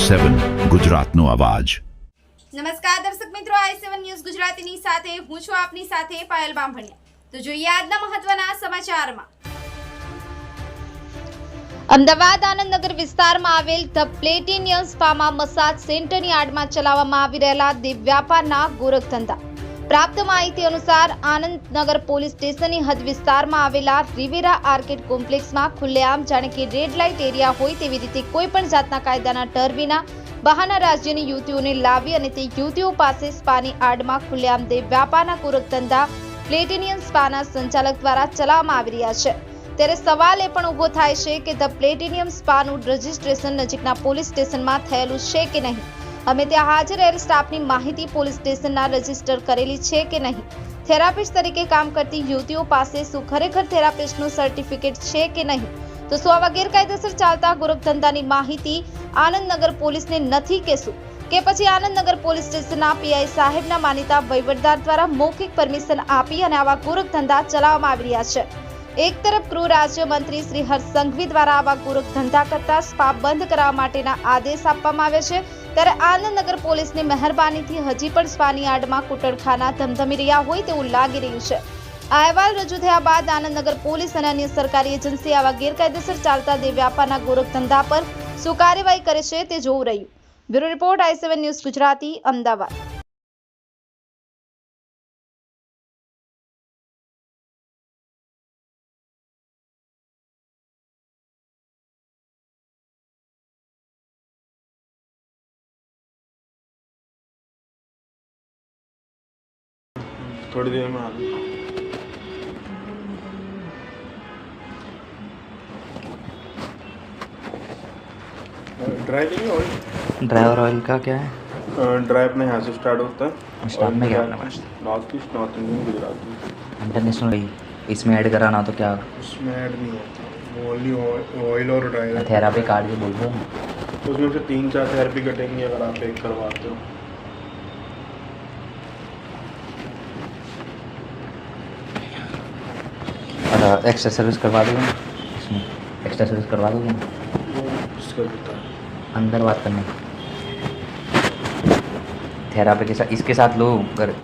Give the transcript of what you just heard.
સેવન ગુજરાતનો અવાજ. નમસ્કાર દર્શક મિત્રો આઈ સેવન ન્યૂઝ ગુજરાતીની સાથે, હું છું આપની સાથે પાયલ બામભણિયા. તો જોઈએ આજના મહત્વના સમાચારમાં. અમદાવાદ આનંદનગર વિસ્તારમાં આવેલ ધ પ્લેટિનિયમ સ્પામાં મસાજ સેન્ટરની આડમાં ચલાવવામાં આવી રહેલા દિવ્યાપારના વ્યાપારના ગોરખ ધંધા પ્રાપ્ત માહિતી અનુસાર આનંદનગર પોલીસ સ્ટેશનની હદ વિસ્તારમાં આવેલા રિવેરા આર્કેડ કોમ્પ્લેક્સમાં ખુલ્લેઆમ જાણે કે રેડ લાઇટ એરિયા હોય તેવી રીતે કોઈ પણ જાતના કાયદાના ડર વિના બહારના રાજ્યની યુવતીઓને લાવી અને તે યુવતીઓ પાસે સ્પાની આડમાં ખુલ્લેઆમ દે વ્યાપારના કુરક ધંધા પ્લેટિનિયમ સ્પાના સંચાલક દ્વારા ચલાવવામાં આવી રહ્યા છે. ત્યારે સવાલ એ પણ ઊભો થાય છે કે ધ પ્લેટિનિયમ સ્પાનું રજિસ્ટ્રેશન નજીકના પોલીસ સ્ટેશનમાં થયેલું છે કે નહીં? અમે ત્યાં હાજર એર સ્ટાફની માહિતી પોલીસ સ્ટેશનના રજિસ્ટર કરેલી છે કે નહીં? થેરાપિસ્ટ તરીકે કામ કરતી યુવતીઓ પાસે શું ખરેખર થેરાપિસ્ટનું સર્ટિફિકેટ છે કે નહીં? તો શું આવા ગેરકાયદેસર ચાલતા ગોરખધંધાની માહિતી આનંદનગર પોલીસને નથી કે શું? કે પછી આનંદનગર પોલીસ સ્ટેશનના પીઆઈ સાહેબના માનીતા વહીવટદાર દ્વારા મૌખિક પરમિશન આપી અને આવા ગોરખધંધા ચલાવવામાં આવી રહ્યા છે? એક તરફ ગૃહ રાજ્યમંત્રી શ્રી હર્ષ સંઘવી દ્વારા આવા ગોરખ ધંધા કરતા સ્પા બંધ કરવા માટેના આદેશ આપવામાં આવે છે. ત્યારે આનંદનગર પોલીસની મહેરબાનીથી હજી પણ સ્પાની આડમાં કુટડખાના ધમધમી રહ્યા હોય તેવું લાગી રહ્યું છે. આ અહેવાલ રજૂ થયા બાદ આનંદનગર પોલીસ અને અન્ય સરકારી એજન્સી આવા ગેરકાયદેસર ચાલતા દે વ્યાપારના ગોરખ ધંધા પર શું કાર્યવાહી કરે છે તે જોવું રહ્યું. Bureau report I seven news Gujarati, Ahmedabad. थोड़ी देर में आ रहा ड्राइविंग ऑयल ड्राइवर ऑयल का क्या है? ड्राइव में यहाँ से स्टार्ट होता है। स्टार्ट में क्या north east north Indian Gujarat international इसमें ऐड कराना तो क्या? उसमें ऐड नहीं होता। वो ओनली ऑयल और ड्राइवर थेरापी कार्ड के बोल रहे हो उसमें से तीन चार थेरेपी कटेंगी अगर आप एक करवाते हो। एक्स्ट्रा सर्विस करवा दोगे ना? इसमें एक्स्ट्रा सर्विस करवा दोगे अंदर बात करने। थेरापी के साथ इसके साथ लो अगर